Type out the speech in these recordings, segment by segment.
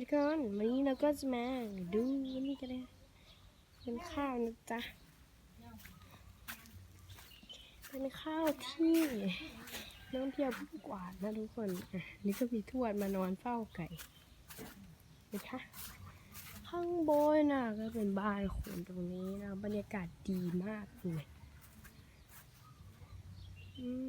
ทุกคนวันนี้เราก็จะมาดูนี่กันเลยเป็นข้าวนะจ๊ะเป็นข้าวที่น้องเพียวเพิ่งกวาดนะทุกคนอะนี่ก็มีทวดมานอนเฝ้าไก่นะคะข้างบนน่ะก็เป็นบ้านคนตรงนี้นะบรรยากาศดีมากเลยอืม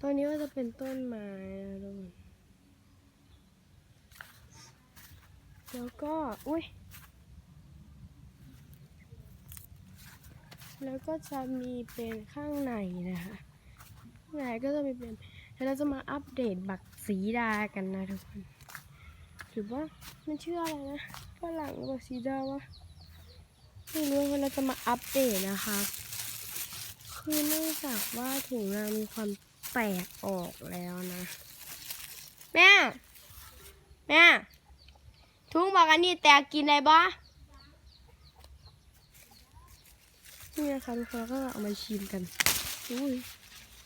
ตอนนี้ก็จะเป็นต้นไม้นะทุกคนแล้วก็ อุ้ย แล้วก็จะมีเป็นข้างในนะคะ ข้างในก็จะมีเป็น แล้วเราจะมาอัปเดตบักสีดากันนะทุกคน หรือว่ามันชื่ออะไรนะฝรั่งหรือบักสีดาวะไม่รู้ว่าเราจะมาอัปเดตนะคะ คือเนื่องจากว่าถุงเรามีความ แตกออกแล้วนะ แม่ แม่ถุงบอกอันนี้แตกกินได้ปะนี่นะคะทุกคนก็เอามาชิมกันอุ้ย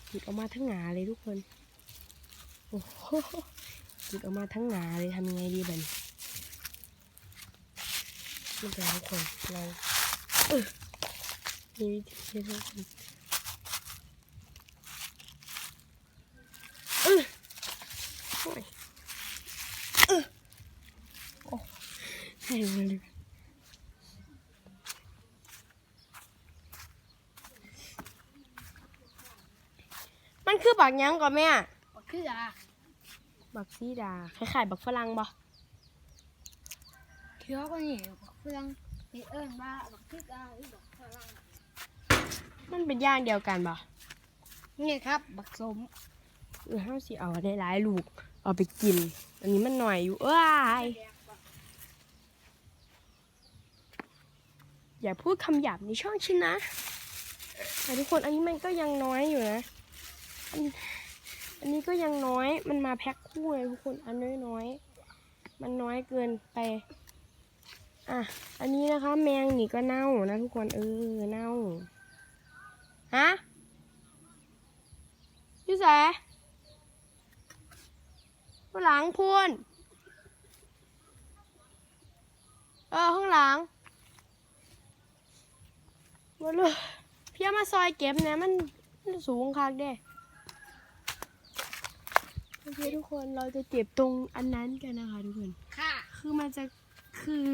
หยิบออกมาทั้งหงาเลยทุกคน โอ้โหหยิบออกมาทั้งหงาเลยทำยังไงดีบัดนไม่เป็นทุกคนเราเออมีวิธีทุกคน เออโอ้ยเออโอ้ ให้มาเลยมันคือบักหยังก่อนแม่ บักคืออะบักซีดาคล้ายๆบักฝรั่งบ่เคี้ยวก็นี่บักเฟืองนี่เอิ้นว่าบักคืออะหรือบักฝรั่งมันเป็นอย่างเดียวกันบ่นี่ครับ บักสมเออห้าสิเอาได้หลายลูก เอาไปกิน อันนี้มันหน่อยอยู่เอ้ย อย่าพูดคำหยาบในช่องฉันนะแต่ทุกคนอันนี้มันก็ยังน้อยอยู่นะอันอันนี้ก็ยังน้อยมันมาแพ็คคู่เลยทุกคนอันน้อยๆมันน้อยเกินไป อะ อันนี้นะคะแมงนี่ก็เน่านะทุกคนเออเน่าฮะยูแสข้างหลังพูนเออข้างหลัง มาเลยเพียมาซอยเก็บเนี่ยมันมันสูงคักเด้โอเคทุกคนเราจะเก็บตรงอันนั้นกันนะคะทุกคน ค่ะ คือมันจะคือ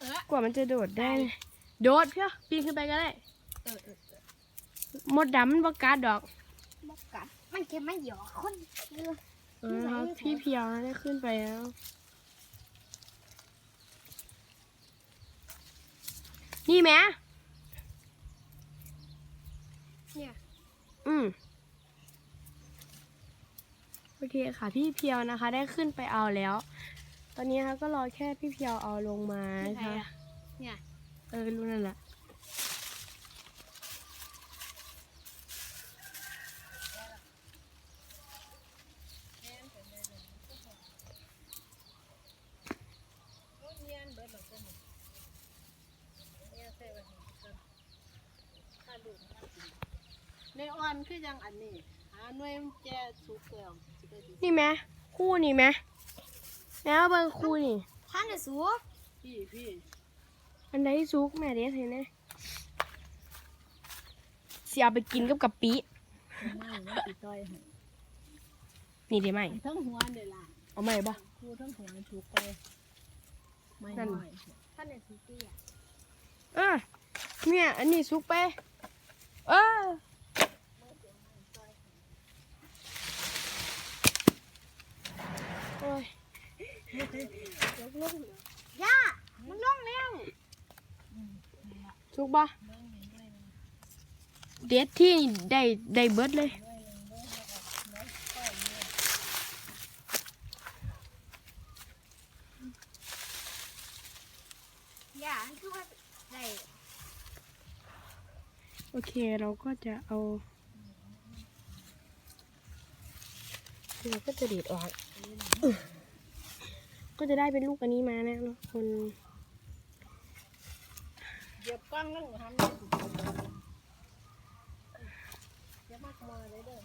เออกว่ามันจะโดดได้ โดดเพียวปีนขึ้นไปก็ได้ เออเออเออมดดำมันบกัดดอกบักกัดมันแค่ไม่หยอกคนเออเออครับพี่เพียวได้ขึ้นไปแล้ว นี่แม่ เนี่ยอืมโอเคค่ะ พี่เพียวนะคะ ได้ขึ้นไปเอาแล้ว ตอนนี้นะคะก็รอแค่พี่เพียวเอาลงมานี่นะใครคะอะเนี่ยเออรู้นั่นแหละ ในอ่อนคือยังอันนี้หาหน่วยมันแก่สุกแล้วสิได้ดีนี่แม่คู่นี่แม่แม่เอาเบิ่งคู่นี่พันได้สุกพี่พี่อันใดซุกแม่เด็ดเห็นไหมเสียเอาไปกินกับกะปิไม่ไม่ติดต้อยให้นี่ได้ไหมทั้งหัวเด้ล่ะเอาไหมบ่ ครูทั้งหัวถูกไปไม่นั่นน้อยท่านได้สุกตี้อะเออเนี่ยอันนี้ซุกไป เออโอ้ย ย่ามันล่องแล้วซุกบ่เด็ดที่ได้ได้เบิดเลยย่ามันคือว่าได้โอเคเราก็จะเอาเราก็จะเด็ดออกอื้อ ก็จะได้เป็นลูกอันนี้มานะทุกคนเดี๋ยวกล้องนั่งทำได้สุดอย่ามากมาเลยเด้อ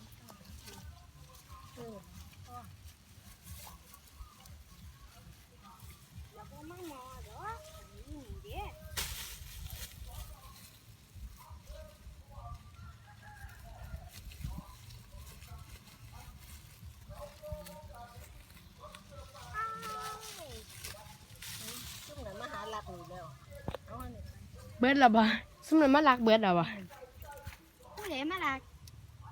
บิดแล้วบ่สมนันมารักเบิดแล้วบ่ผู้ใดมาลัก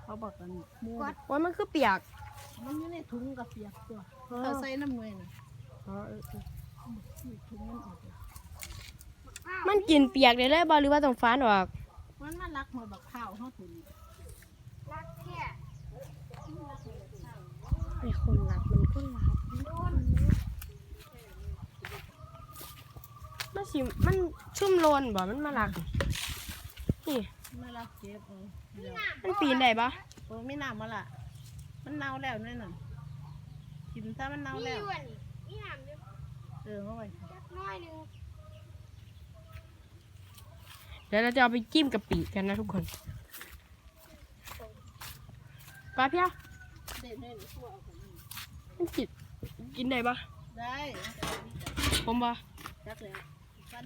เขาบอกกันหมูโอ้ยมันคือเปียก มันอยู่ในถุงกระเปียกตัวอ๋อเขาใส่น้ำหน่วยน่ะอ๋อเออเออถุงมันออกเลยมันกินเปียกได้เลยบ่หรือว่าต้องฟ้านออกมันมาลักหัวบักข้าวเขาถุงลักแค่ไอ้คนรักมันก็รักมัน สิมันชุ่มโลนบ่ มันมารัก นี่ มาลักเก็บเอาเดี๋ยวมันปีนได้ปะโอ้ไม่น้ำมาละมันเน่าแล้วนี่น่ะกินถ้ามันเน่ามีแล้วอยู่อันนี้มีน้ำอยู่เออเข้าไปจักน้อยหนึงเดี๋ยวเราจะเอาไปจิ้มกะปิกันนะทุกคนปลาเพียวเด็ดเด็ดทั่วเอาของมันมันกินกินได้ปะได้ ผมปะจักแล้วฟันเบิ่ง ส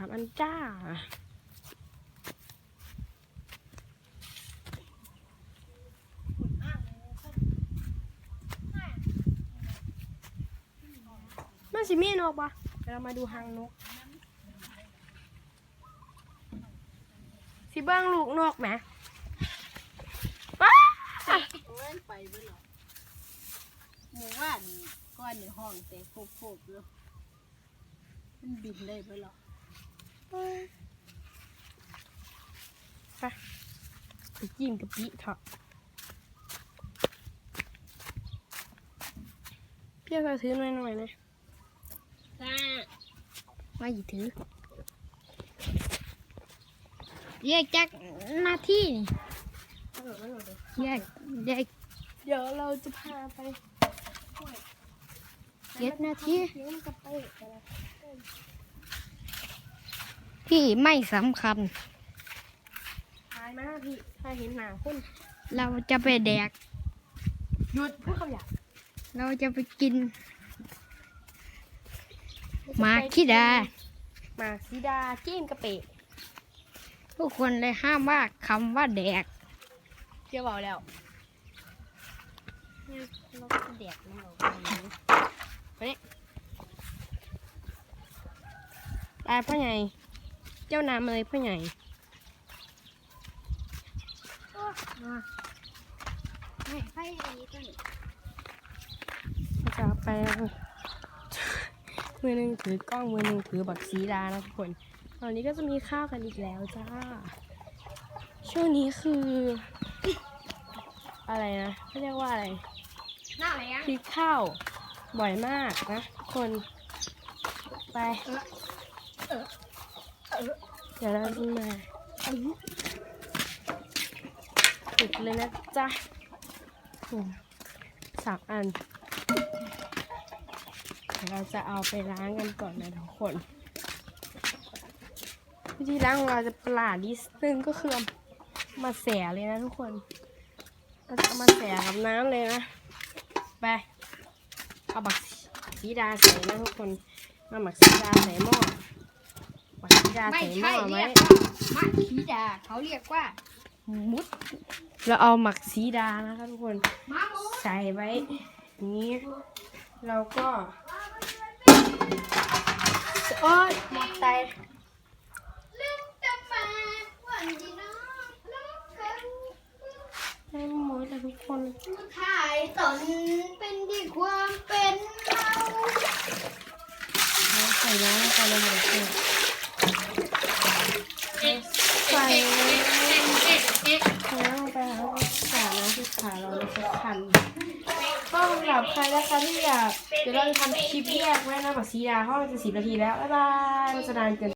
ามอันจ้ามันสิมีนกปะเดี๋ยวเรามาดูหางนก สิเบิ้งลูกนกไหมว้าไปเบิ่งหรอหมู่บ้าน ก้อนในห้องแต่โคบๆเลยมันบินได้เบิ่งหรอไปไปจิ้มกะปิเถอะเพี่จะถือหน่อยหน่อยเลยจ้ามาหยิบถือแยกจักหน้าที่แยกแยกเดี๋ยวเราจะพาไป เจ็ดนาทีเลี้ยงกะปิกันนะที่ไม่สำคัญทายมาพี่ถ้าเห็นหนาคนเราจะไปแดก หยุดพูดคำหยาบเราจะไปกินหมาขี้ดาหมากสีดาจิ้มกะปิทุกคนเลยห้ามว่าคำว่าแดกเจียวเบาแล้วเราแดกเรา ตายพ่อใหญ่ เจ้าน้ำเลยพ่อใหญ่ไม่ไฟอันนี้ตัวนี้จะเอาไปมือหนึ่งถือกล้องมือหนึ่งถือบักสีดานะทุกคน ตอนนี้ก็จะมีข้าวกันอีกแล้วจ้า ช่วงนี้คือ อะไรนะเขาเรียกว่าอะไรหน้าอะไรอะพริกข้าวบ่อยมากนะทุกคน ไป เดี๋ยวเราจะมาติดเลยนะจ๊ะอืมสามอัน เราจะเอาไปล้างกันก่อนนะทุกคนวิธีล้างของเราจะประหลาดนิดนึงก็คือมาแสเลยนะทุกคน เราจะมาแสกับน้ำเลยนะ ไป เอาบักสีดาใส่นะทุกคน มาหมักสีดาใส่หม้อ มักสีดาไม่ใส่หม้ใช่อไว้เรียกว่ามัดขีดา เขาเรียกว่ามุดเราเอาหมักสีดานะคะทุกคนมามุดใส่ไว้อย่างนี้ เราก็โอ๊ยหมดใจลืมจะมาวันดีน้องลูกกันได้หมดแล้วทุกคน ถ่ายตนเป็นที่ความเป็นเราเราใส่น้ำลงไปเลยหมดเลยใส่น้ำลงไปแล้วก็ขาน้ำที่ขาเราเลยจะคัน ก็สำห รับใครนะคะที่อยากเดี๋ยวเราจะทำคลิปแยกไว้นะหมักสีดาเพราะมันจะสิบนาทีแล้ว บ๊ายบายมันจะนานเกิน